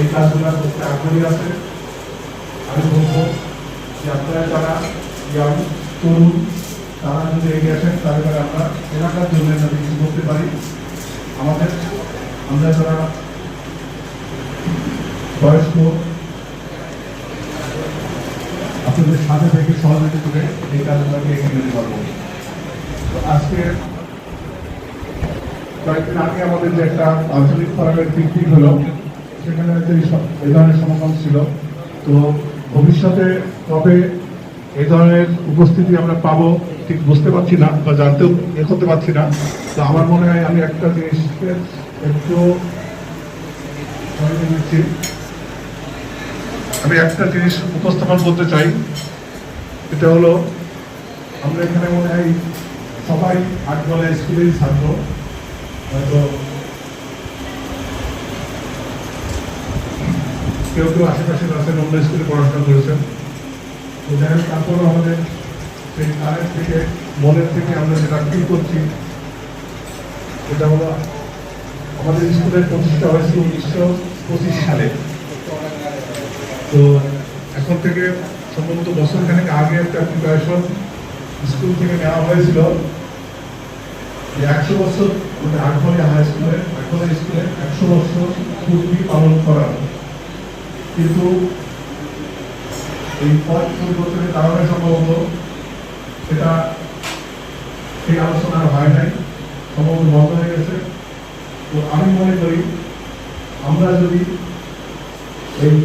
এই কাজগুলো করতে আগ্রহী আছে। আমি বলব যে আপনারা যারা ইয়াং, তরুণ, তারা যদি এগিয়ে আসেন, তাহলে আমরা এলাকার জন্য যাতে কিছু করতে পারি। আমাদের, আমরা যারা বয়স্ক, আপনাদের সাথে থেকে সহযোগিতা করে এই কাজগুলোকে এগিয়ে নিতে পারব। আজকে কয়েকদিন আগে আমাদের যে একটা আঞ্চলিক ফোরামের পিকনিক হলো সেখানে হয়তো এই ধরনের সমাগম ছিল। তো ভবিষ্যতে কবে এই ধরনের উপস্থিতি আমরা পাবো ঠিক বুঝতে পারছি না বা জানতেও এ করতে পারছি না। তো আমার মনে হয় আমি একটা জিনিসকে একটু আমি একটা জিনিস উপস্থাপন করতে চাই। এটা হলো, আমরা এখানে মনে হয় সবাই আটগলা স্কুলের ছাত্র। হয়তো কেউ কেউ আশেপাশে আছেন অন্য স্কুলে পড়াশোনা করেছেন। তো যাই হোক, তারপরও আমাদের সেই কারেন্ট থেকে, মনের থেকে আমরা যেটা ফিল করছি, সেটা হলো আমাদের স্কুলের প্রতিষ্ঠা হয়েছিল উনিশশো পঁচিশ সালে। তো এখন থেকে সম্ভবত বছর খানেক আগে একটা প্রিপারেশন স্কুল থেকে নেওয়া হয়েছিল। একশো বছর মানে হাই স্কুলে আটঘরিয়া স্কুলে একশো বছর পূর্তি পালন করার কিন্তু এই পথ পরিবর্তনের কারণে সম্ভবত সেটা সেই আলোচনা হয় নাই, সম্ভবত বন্ধ হয়ে গেছে। তো আমি মনে করি, আমরা যদি এই